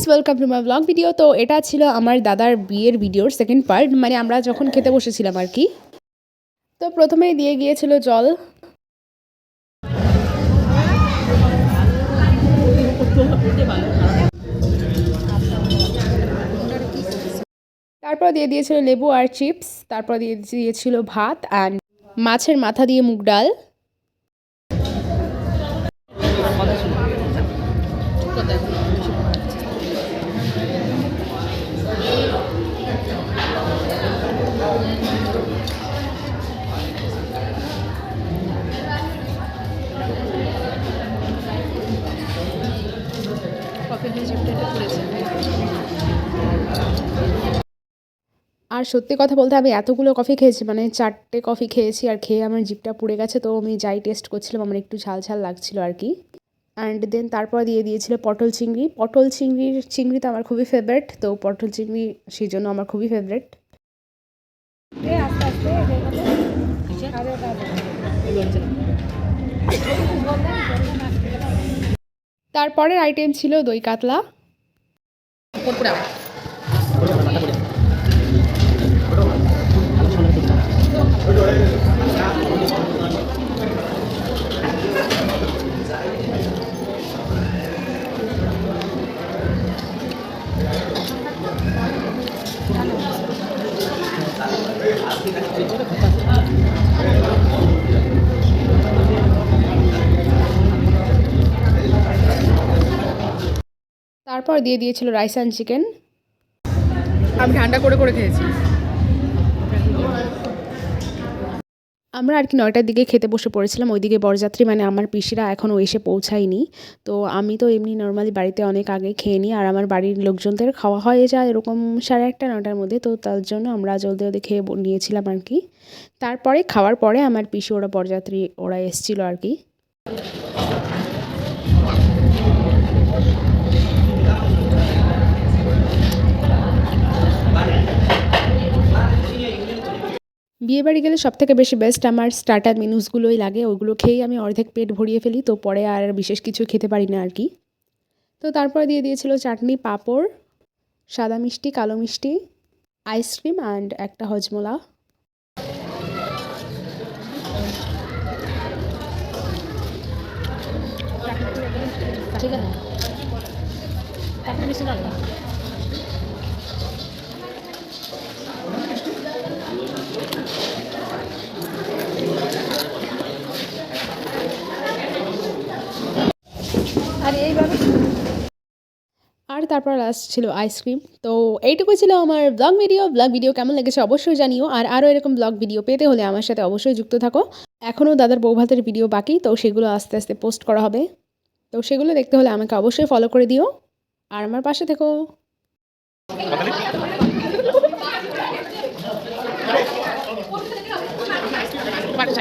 Guys welcome to my blog video তো এটা ছিল আমার দাদার বিয়ের ভিডিওর সেকেন্ড পার্ট মানে আমরা যখন খেতে বসেছিলাম আর কি। তো প্রথমেই দিয়ে গিয়েছিল জল। তারপর দিয়ে দিয়েছিল লেবু আর চিপস। তারপর দিয়ে দিয়েছিল ভাত অ্যান্ড মাছের মাথা দিয়ে মুগ ডাল। আর সত্যি কথা বলতে আমি এতগুলো কফি খেয়েছি মানে চারটে কফি খেয়েছি আর খেয়ে আমার জিভটা পুড়ে গেছে, তো আমি যাই টেস্ট করছিলাম, আমার একটু ঝাল ঝাল লাগছিল আর কি। অ্যান্ড দেন তারপর দিয়ে দিয়েছিল পটল চিংড়ি। পটল চিংড়ির চিংড়ি তো আমার খুবই ফেভারিট তো পটল চিংড়ি সেই জন্য আমার খুবই ফেভারেট তারপরের আইটেম ছিল দই কাতলা। তারপর দিয়ে দিয়েছিল রাইস অ্যান্ড চিকেন আমি ঠান্ডা করে করে খেয়েছি। আমরা আর কি নয়টার দিকে খেতে বসে পড়েছিলাম ওইদিকে বরযাত্রী মানে আমার পিসিরা এখনও এসে পৌঁছায়নি। তো আমি তো এমনি নর্মালি বাড়িতে অনেক আগে খেয়ে নিই আর আমার বাড়ির লোকজনদের খাওয়া হয়ে যায় এরকম সাড়ে আটটা নটার মধ্যে। তো তার জন্য আমরা জলদি জলদি খেয়ে নিয়েছিলাম আর কি। তারপরে খাওয়ার পরে আমার পিসি ওরা বরযাত্রী ওরা এসেছিল আর কি। বিয়ে বাড়ি গেলে সব থেকে বেশি বেস্ট আমার স্টার্টার মেনুসগুলোই লাগে, ওগুলো খেয়েই আমি অর্ধেক পেট ভরিয়ে ফেলি, তো পরে আর বিশেষ কিছু খেতে পারি না আর কি। তো তারপরে দিয়ে দিয়েছিল চাটনি, পাঁপড়, সাদা মিষ্টি, কালো মিষ্টি আইসক্রিম অ্যান্ড একটা হজমোলা। ঠিক আছে। আর তারপর লাস্ট ছিল আইসক্রিম তো এইটুকু ছিল আমার ব্লগ ভিডিও ব্লগ ভিডিও কেমন লেগেছে অবশ্যই জানিও। আর আরও এরকম ব্লগ ভিডিও পেতে হলে আমার সাথে অবশ্যই যুক্ত থাকো। এখনও দাদার বৌভাতের ভিডিও বাকি, তো সেগুলো আস্তে আস্তে পোস্ট করা হবে। তো সেগুলো দেখতে হলে আমাকে অবশ্যই ফলো করে দিও। আর আমার পাশে থেকো। পাঁচটা